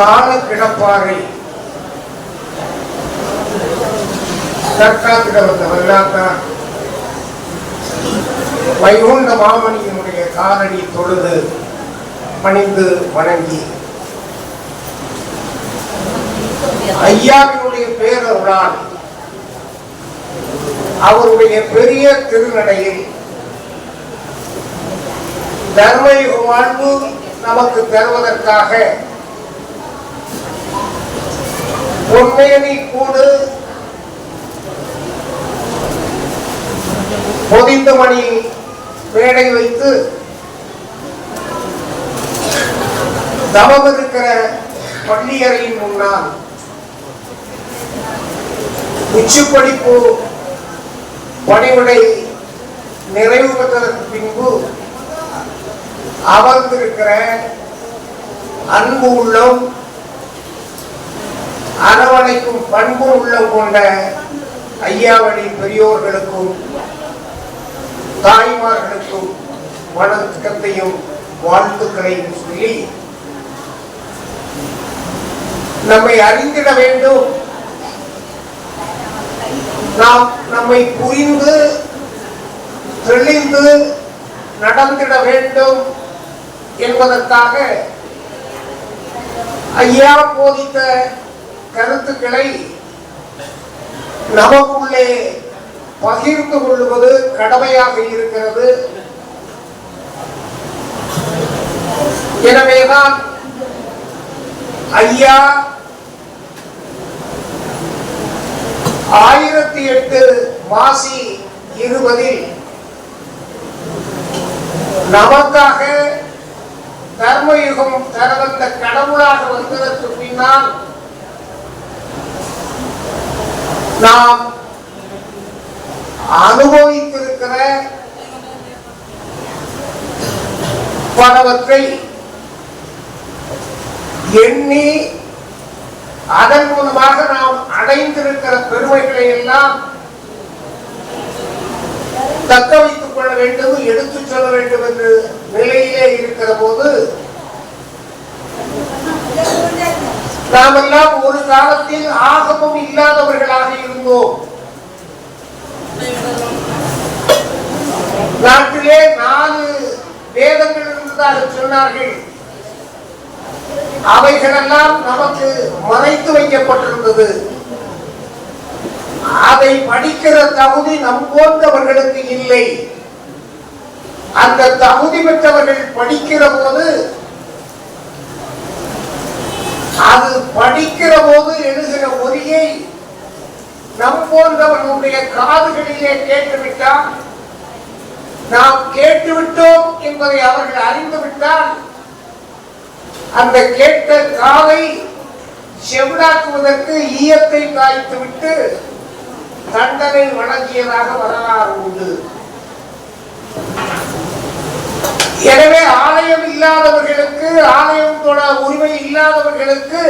கால கிடப்பாறை தற்காத்திட வந்த வெள்ளாத்தான் வைகுண்ட மாமணியினுடைய காலடி தொழுது பணிந்து வணங்கி. ஐயாவினுடைய பேரருளால் அவருடைய பெரிய திருநடையில் தர்மயுக வாழ்வு நமக்கு தருவதற்காக பொன்மேனி கூடு. பொதிந்த மணி மேடை வைத்து தவம் இருக்கிற பள்ளியறையின் முன்னால் உச்சிப்படிப்பு பணிவிடை நிறைவு பெற்றதற்கு பின்பு அமர்ந்திருக்கிற அன்பு உள்ளம் அரவணைக்கும் பண்பு உள்ளம் கொண்ட ஐயாவடி பெரியோர்களுக்கும் தாய்மார்களுக்கும் வணக்கத்தையும் வாழ்த்துக்களையும் சொல்லி நம்மை அறிந்திட வேண்டும். நாம் நம்மை புரிந்து தெளிந்து நடந்திட வேண்டும் என்பதற்காக ஐயா போதித்த கருத்துக்களை நமக்குள்ளே பகிர்ந்து கொள்வது கடமையாக இருக்கிறது. எனவேதான் ஐயா ஆயிரத்தி எட்டு மாசி இருபதில் நமக்காக தர்மயுகம் தரவந்த கடவுளாக வந்ததற்கு பின்னால் நாம் அனுபவித்திருக்கிற பலவற்றை எண்ணி அதன் மூலமாக நாம் அடைந்திருக்கிற பெருமைகளை எல்லாம் தக்க வைத்துக் கொள்ள வேண்டும் எடுத்துச் சொல்ல வேண்டும் என்று நிலையிலே இருக்கிற போது நாமெல்லாம் ஒரு காலத்தில் ஆகமும் இல்லாதவர்களாக இருந்தோம். நாட்டிலே நாலு வேதங்கள் இருந்ததாக சொன்னார்கள். அவைகளெல்லாம் நமக்கு மறைத்து வைக்கப்பட்டிருந்தது. அதை படிக்கிற தகுதி நம் போன்றவர்களுக்கு இல்லை. அந்த தகுதி பெற்றவர்கள் படிக்கிற போது அது படிக்கிற போது எழுகிற ஒலியை நம் போன்றவர்களுடைய காதுகளிலே கேட்டுவிட்டால் நாம் கேட்டுவிட்டோம் என்பதை அவர்கள் அறிந்துவிட்டால் அந்த கேட்ட காதை செவிடாக்குவதற்கு ஈயத்தை காய்த்துவிட்டு தண்டனை வழங்கியதாக வரலாறு உண்டு. எனவே ஆலயம் இல்லாதவர்களுக்கு ஆலயம் உரிமை இல்லாதவர்களுக்கு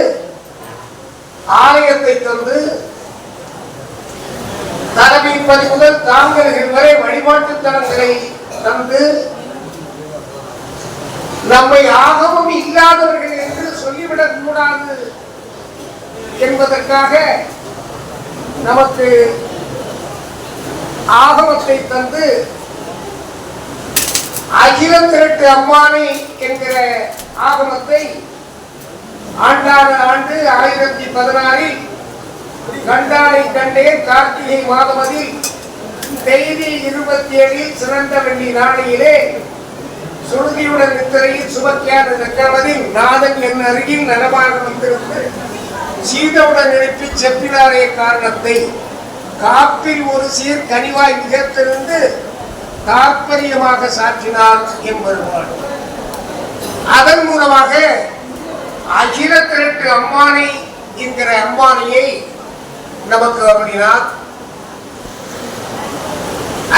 ஆலயத்தை தந்து தலைமைப்பதி முதல் தாங்கல்கள் வரை வழிபாட்டு தலங்களை தந்து நம்மை ஆகவும் இல்லாதவர்கள் என்று சொல்லிவிடக் கூடாது என்பதற்காக நமக்கு ஆகமத்தை தந்து அகில திரட்டு அம்மானை என்கிற ஆகமத்தை ஆண்டான ஆண்டு ஆயிரத்தி பதினாறில் கண்டானை கண்டே கார்த்திகை மாதமதில். தேதி இருபத்தி ஏழில் சிறந்த வெள்ளி நாளையிலே சுருதியுடன் நித்திரையில் சுபக்கியான சக்கரவதில் நாதன் என் அருகில் நலமாக வந்திருந்து சீதவுடன் எழுப்பி செப்பினாரே காரணத்தை. காப்பில் ஒரு சீர் கனிவாய் மிகத்திருந்து தாற்பயமாக சாற்றினார் என்பதுவான் அதன் மூலமாக அகில திரட்டு அம்மானை என்கிற அம்மானையை நமக்கு அருளினார்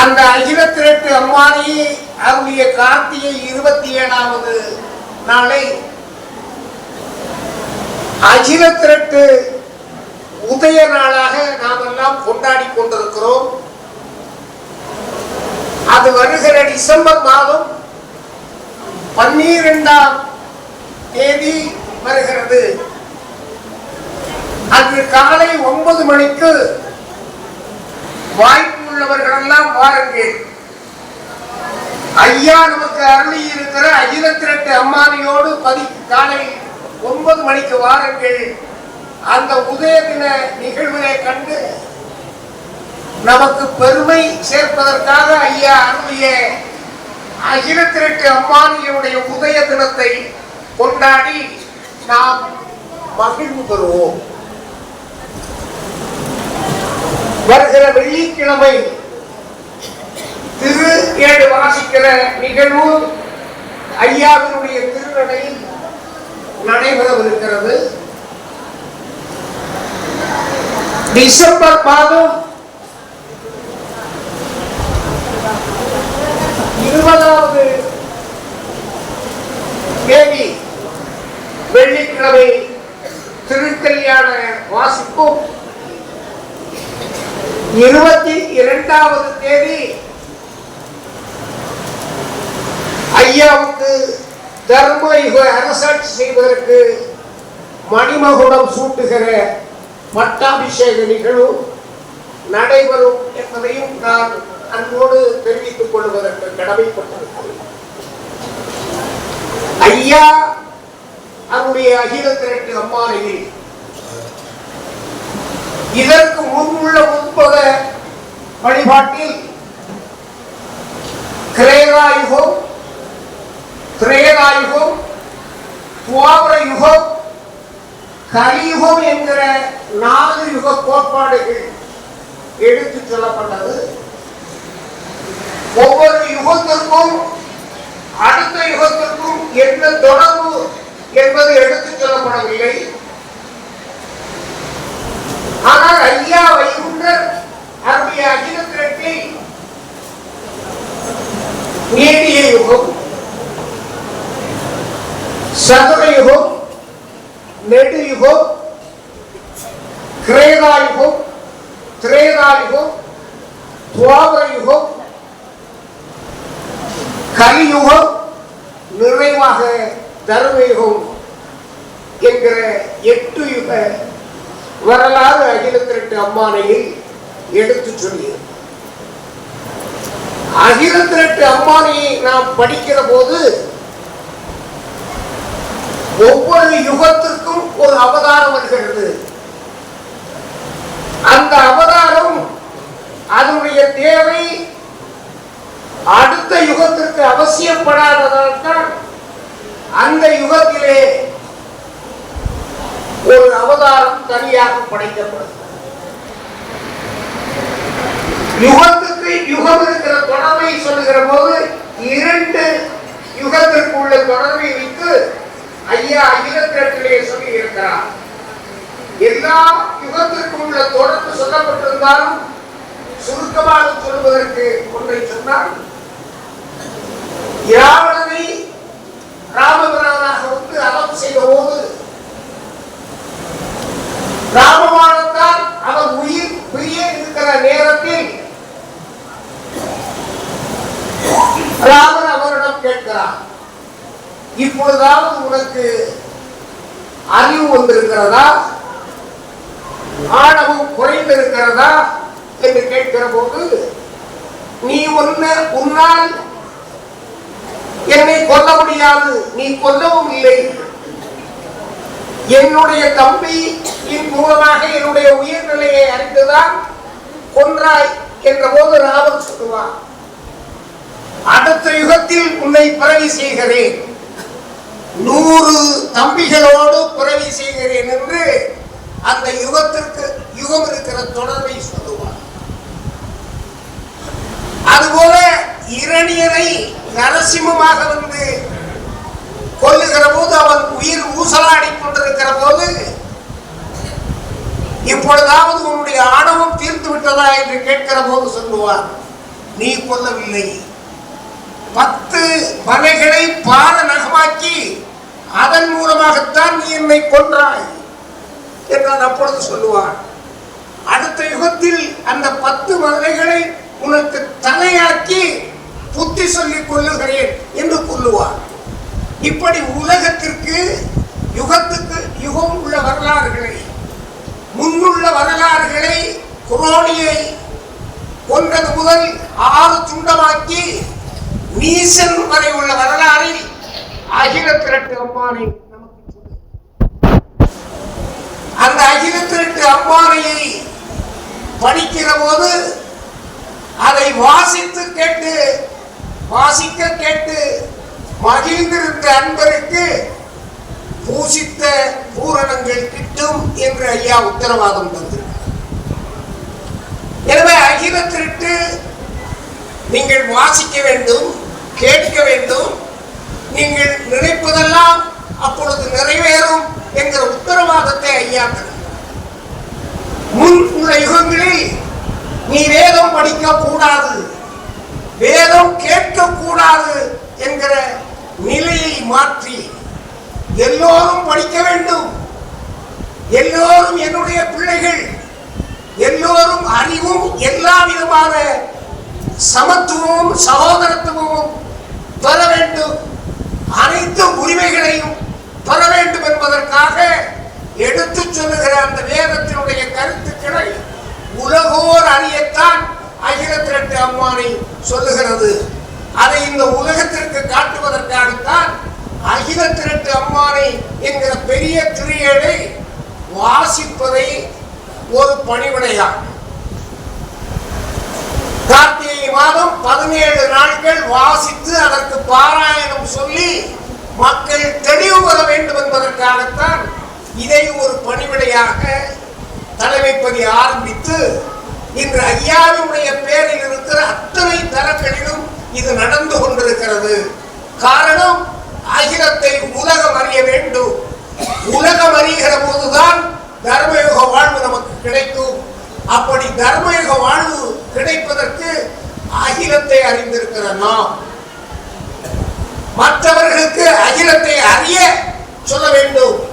அந்த அகில திரட்டு அம்மானையை அருளிய கார்த்திகை இருபத்தி ஏழாவது நாளை அகில திரட்டு உதய நாளாக நாம் எல்லாம் கொண்டாடி கொண்டிருக்கிறோம். அது வருகிற டிசம்பர் மாதம் பன்னிரெண்டாம் தேதி வருகிறது. அன்று காலை ஒன்பது மணிக்கு வாய்ப்பு உள்ளவர்களெல்லாம் வாருங்கள். ஐயா நமக்கு அருளி இருக்கிற அகிலத்திரட்டு அம்மானியோடு பதி காலை ஒன்பது மணிக்கு வாருங்கள். அந்த உதய தின நிகழ்வுகளை கண்டு நமக்கு பெருமை சேர்ப்பதற்காக ஐயா அருளிய அகில திரட்டு அம்மானியுடைய உதய தினத்தை கொண்டாடி நாம் மகிழ்வு பெறுவோம். வருகிற வெள்ளிக்கிழமை திரு ஏடு வாசிக்கிற நிகழ்வு ஐயாவினுடைய திருநடை நடைபெறவிருக்கிறது. டிசம்பர் மாதம் இருபதாவது தேதி வெள்ளிக்கிழமை திருக்கல்யாண வாசிப்பும். இருபத்தி இரண்டாவது தேதி. ஐயாவுக்கு தர்மயுக அரசாட்சி செய்வதற்கு மணிமகுடம் சூட்டுகிற பட்டாபிஷேக நிகழ்வு நடைபெறும் என்பதையும் நான் அன்போடு தெரிவித்துக் கொள்வதற்கு கடமைப்பட்டிருக்கிறேன். ஐயா அவருடைய அகில திரட்டு அம்மானையில் இதற்கு முன்புள்ள முன்பத வழிபாட்டில் கிரேதாயுகம் திரேதாயுகம் துவாபர யுகம் கலியுகம் என்கிற நாலு யுக கோட்பாடுகள் எடுத்துச் சொல்லப்பட்டது. ஒவ்வொரு யுகத்திற்கும் அடுத்த யுகத்திற்கும் என்ன தொடர்பு என்பது எடுத்துச் சொல்லப்படவில்லை. ஆனால் ஐயா வைகுண்டர் அவருடைய அகிலத்திரட்டை திரட்டில் நீடிய யுகம் சதுர யுகம் நெடு யுகம் கிரேதா யுகம் திரேதா யுகம் துவாபர யுகம் கலியுகம் நிறைவாக தர்மயுகம் என்கிற எட்டு யுக வரலாறு அகிலத்திரட்டு அம்மானையை எடுத்து சொல்லியது அகிலத்திரட்டு அம்மானையை நாம் படிக்கிற போது ஒவ்வொரு யுகத்திற்கும் ஒரு அவதாரம் வருகிறது. அந்த அவதாரம் அதனுடைய தேவை அடுத்த யுகத்திற்கு அவசியப்படாததால் தான் அந்த யுகத்திலே ஒரு அவதாரம் தனியாக படைக்கப்படுகிறது யுகத்துக்கு யுகம் இருக்கிற தொடர்பை சொல்லுகிற போது இரண்டு யுகத்திற்கு உள்ள தொடர்பை வைத்து ஐயா அகிலத்திலே சொல்லி இருக்கிறார் எல்லா யுகத்திற்கும் உள்ள தொடர்பு சொல்லப்பட்டிருந்தாலும் சுருக்கமாக சொல்வதற்கு ஒன்றை சொன்னால் ராவணனை ராமபிரானாக வந்து அலம் செய்த போது ராமபாணத்தால் அவர் உயிர் பிரிய இருக்கிற நேரத்தில் ராமன் அவரிடம் கேட்கிறார் இப்பொழுதாவது உனக்கு அறிவு வந்திருக்கிறதா? ஆணவம் குறைந்திருக்கிறதா? என்று கேட்கிற போது நீ ஒன்று உன்னால் என்னை கொல்ல முடியாது நீ கொல்லவும் இல்லை. என்னுடைய தம்பி மூலமாக என்னுடைய உயிர்நிலையை அறிந்துதான் கொன்றாய் என்ற போது ராவன் சொல்லுவான் அடுத்த யுகத்தில் உன்னை பிறவி செய்கிறேன். நூறு தம்பிகளோடு பிறவி செய்கிறேன் என்று அந்த யுகத்திற்கு யுகம் இருக்கிற தொடர்பை சொல்லுவார் அதுபோல இரணியரை நரசிம்மமாக வந்து கொல்லுகிற போது அவன் உயிர் ஊசலாடி கொண்டிருக்கிற போது இப்பொழுதாவது உன்னுடைய ஆணவம் தீர்ந்து விட்டதா என்று கேட்கிற போது சொல்லுவார் நீ கொல்லவில்லை. பத்து மலைகளை பார நகமாக்கி அதன் மூலமாகத்தான் நீ என்னை கொன்றாய் என்றான். அப்பொழுது சொல்லுவார் அடுத்த யுகத்தில் அந்த பத்து மலைகளை உனக்கு தலையாக்கி புத்தி சொல்லிக் கொள்ளுகிறேன் என்று கொல்லுவார் இப்படி உலகத்திற்கு யுகத்துக்கு யுகம் உள்ள வரலாறுகளை முன்னுள்ள வரலாறுகளை குரோனியை கொன்றது முதல் ஆறு துண்டமாக்கி நீசன் வரை உள்ள வரலாறில் அகில திரட்டு அம்மானை நமக்கு அந்த அகில திரட்டு அம்மானையை படிக்கிற போது அதை வாசித்து கேட்டு வாசிக்க கேட்டு மகிழ்ந்திருந்த அன்பருக்கு பூசித்த பூரணங்கள் கிட்டும் என்று ஐயா உத்தரவாதம் தந்திருக்கிறார். எனவே அகில திருட்டு நீங்கள் வாசிக்க வேண்டும் கேட்க வேண்டும் நீங்கள் நினைப்பதெல்லாம் அப்பொழுது நிறைவேறும் என்கிற உத்தரவாதத்தை ஐயா முன் உள்ள யுகங்களில் நீ வேதம் படிக்க கூடாது வேதம் கேட்க கூடாது என்கிற நிலையை மாற்றி எல்லோரும் படிக்க வேண்டும். எல்லோரும் என்னுடைய பிள்ளைகள். எல்லோரும் அறிவும் எல்லா விதமான சமத்துவமும் சகோதரத்துவமும் பெற வேண்டும். அனைத்து உரிமைகளையும் பெற வேண்டும் என்பதற்காக எடுத்துச் சொல்லுகிற அந்த வேதத்தினுடைய கருத்துக்களை உலகோர் அறியத்தான் அகில திரட்டு அம்மானை சொல்லுகிறது. அதை இந்த உலகத்திற்கு காட்டுவதற்காகத்தான் அகில திரட்டு அம்மானை என்கிற பெரிய திரியலை வாசிப்பதை ஒரு பணிவிடையாகும் கார்த்திகை மாதம் பதினேழு நாட்கள் வாசித்து அதற்கு பாராயணம் சொல்லி மக்கள் தெளிவு பெற வேண்டும் என்பதற்காகத்தான் இதை ஒரு பணிவிடையாக தலைமைப்பதி ஆரம்பித்து இன்று ஐயாவினுடைய பேரில் இருக்கிற அத்தனை தரங்களிலும் இது நடந்து கொண்டிருக்கிறது. காரணம் அகிலத்தை உலகம் அறிய வேண்டும். உலகம் அறிகிற போதுதான் தர்மயுக வாழ்வு நமக்கு கிடைக்கும். அப்படி தர்மயுக வாழ்வு கிடைப்பதற்கு அகிலத்தை அறிந்திருக்கிற நாம். மற்றவர்களுக்கு அகிலத்தை அறிய சொல்ல வேண்டும்.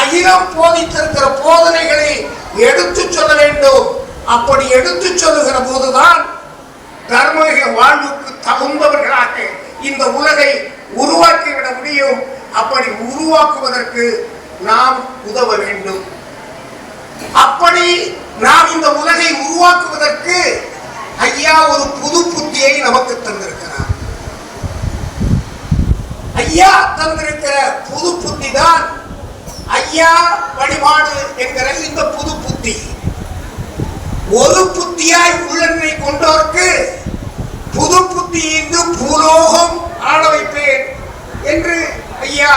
அகிலம் போதித்திருக்கிற போதனைகளை எடுத்து சொல்ல வேண்டும். அப்படி எடுத்து சொல்லுகிற போதுதான் தர்மயுக வாழ்வுக்கு தகுந்தவர்களாக இந்த உலகை உருவாக்கிவிட முடியும் அப்படி உருவாக்குவதற்கு நாம் உதவ வேண்டும். அப்படி நாம் இந்த உலகை உருவாக்குவதற்கு ஐயா ஒரு புது புத்தியை நமக்கு தந்திருக்கிறார். ஐயா தந்திருக்கிற புது புத்தி தான் ஐயா வழிபாடு என்கிற இந்த புது புத்தி. ஒரு புத்தியாய் உள்ளன்னை கொண்டோருக்கு புது புத்தி இன்று பூலோகம் ஆள வைப்பேன் என்று ஐயா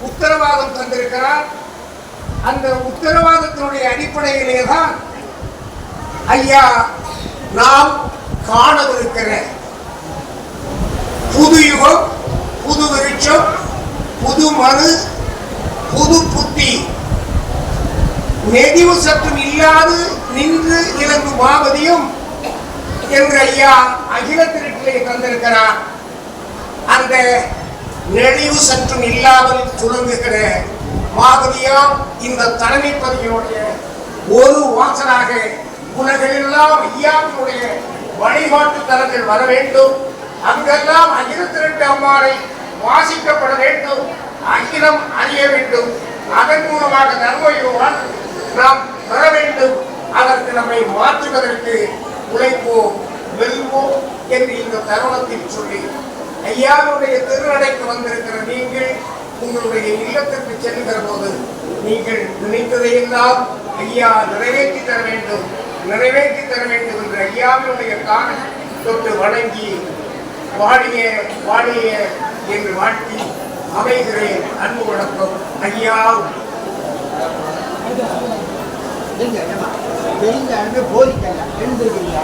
உத்தரவாதம் தந்திருக்கிறார். அந்த உத்தரவாதத்தினுடைய அடிப்படையிலே தான் ஐயா நாம் காணவிருக்கிற புது யுகம் புது விருட்சம் புது மனு புது புத்தி. நெடிவு சற்றும் இல்லாது நின்று இறங்கும் மாவதியும் என்று ஐயா அகில திருட்டிலே தந்திருக்கிறார். அந்த நெளிவு சற்றும் இல்லாமல் துளங்குகிற மாதிரியாம் இந்த தலைமை பதிவினுடைய ஒரு வாசனாக உலகெல்லாம் ஐயாவினுடைய வழிபாட்டு தலங்கள் வர வேண்டும். அங்கெல்லாம் அகில ரெண்டு அம்மாரை வாசிக்கப்பட வேண்டும். அகிலம் அறிய வேண்டும். அதன் மூலமாக நன்மையுடன் நாம் பெற வேண்டும். அதற்கு நம்மை மாற்றுவதற்கு உழைப்போம் வெல்வோம் என்று இந்த தருணத்தில் சொல்லி ஐயாவுடைய திருநடைக்கு வந்திருக்கிற நீங்கள் உங்களுடைய இல்லத்திற்கு செல்கிற போது நீங்கள் நினைத்ததையெல்லாம் ஐயா நிறைவேற்றி தர வேண்டும் நிறைவேற்றி தர வேண்டும் என்று ஐயாவினுடைய காண தொட்டு வணங்கி வாடிய வாடிய என்று வாழ்த்தி அமைகிறேன். அன்பு வணக்கம் ஐயா. போதிக்கல எழுந்திருக்கீங்க